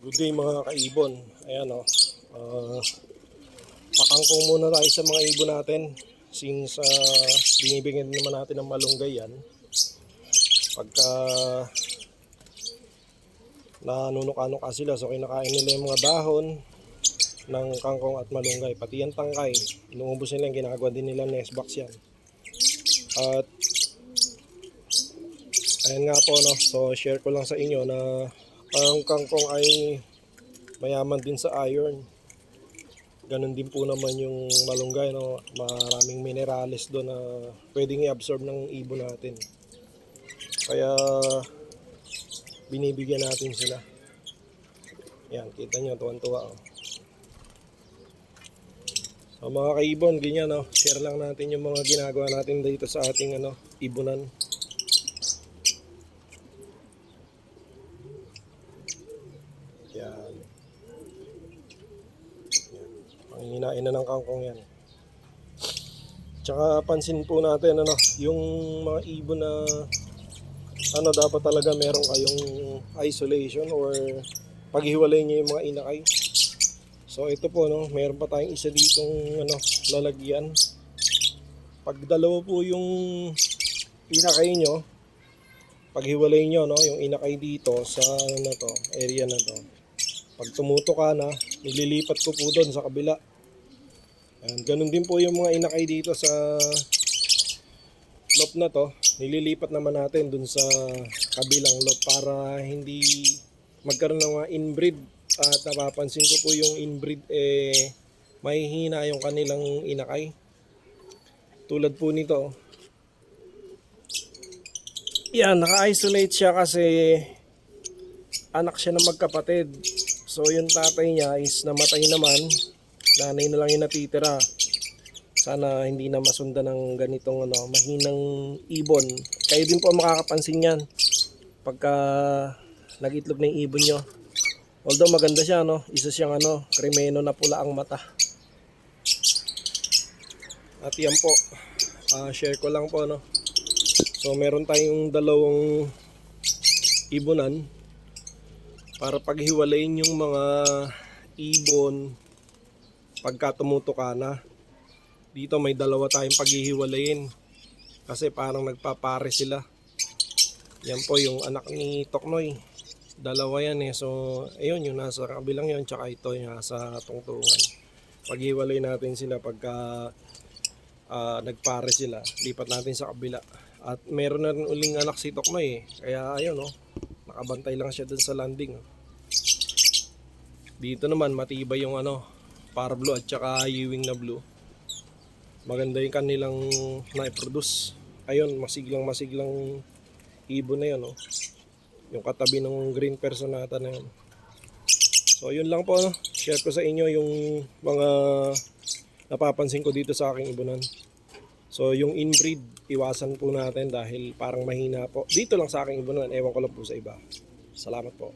Good day mga kaibon. Ayan o. Uh, pakangkong muna tayo sa mga ibon natin. Since uh, binibigyan naman natin ng malunggay yan. Pagka nanunuka-nuka sila. So kinakain nila yung mga dahon ng kangkong at malunggay. Pati yan tangkay. Inuubos nila yung ginagawa din nila nest box yan. At ayan nga po no. So share ko lang sa inyo na ang kangkong ay mayaman din sa iron. Ganon din po naman yung malunggay, no? Maraming minerales doon na pwedeng i-absorb ng ibon natin. Kaya binibigyan natin sila. Yan, kita nyo, tuwan-tuwa. Oh. So mga kaibon, ganyan, no? share lang natin yung mga ginagawa natin dito sa ating ano, ibunan. Yan. Yan. Pangihinain na ng kangkong yan. Tsaka pansin po natin ano, yung mga ibon na ano dapat talaga meron kayong isolation or paghiwalay niyo yung mga inakay. So ito po no, meron pa tayong isa ditong ano, lalagyan. Pag dalawa po yung inakay nyo, paghiwalay nyo no, yung inakay dito sa ano na to, area na to. Pag tumuto ka na, nililipat ko po doon sa kabila. Ayan, ganun din po yung mga inakay dito sa lot na to. Nililipat naman natin doon sa kabilang lot para hindi magkaroon ng mga inbreed. At napapansin ko po yung inbreed eh mahihina yung kanilang inakay. Tulad po nito. Yan, naka-isolate siya kasi anak siya ng magkapatid. So yung tatay niya is namatay naman. Nanay na lang yung natitira. Sana hindi na masundan ng ganitong ano, mahinang ibon. Kayo din po makakapansin yan pagka nag-itlog na yung ibon nyo. Although maganda siya, no? Isa siyang ano, kremeno na pula ang mata. At yan po, ah, share ko lang po, no? So meron tayong dalawang ibonan para paghiwalayin yung mga ibon pagka tumuto ka na. Dito may dalawa tayong paghihiwalayin kasi parang nagpapare sila. Yan po yung anak ni Toknoy. Dalawa yan eh. So, ayun yung nasa kabilang yun tsaka ito yung nasa tungtungan. Paghiwalay natin sila pagka ah, nagpare sila. Lipat natin sa kabila. At meron na rin uling anak si Toknoy eh. Kaya ayun oh. Nakabantay lang siya dun sa landing. Dito naman matibay yung ano, par at saka ewing na blue. Maganda yung kanilang na-produce. Ayun, masiglang masiglang ibon na yun. Oh. Yung katabi ng green personata na yun. So yun lang po. No? Share ko sa inyo yung mga napapansin ko dito sa aking ibunan. So yung inbreed, iwasan po natin dahil parang mahina po. Dito lang sa aking ibunan, ewan ko lang po sa iba. Salamat po.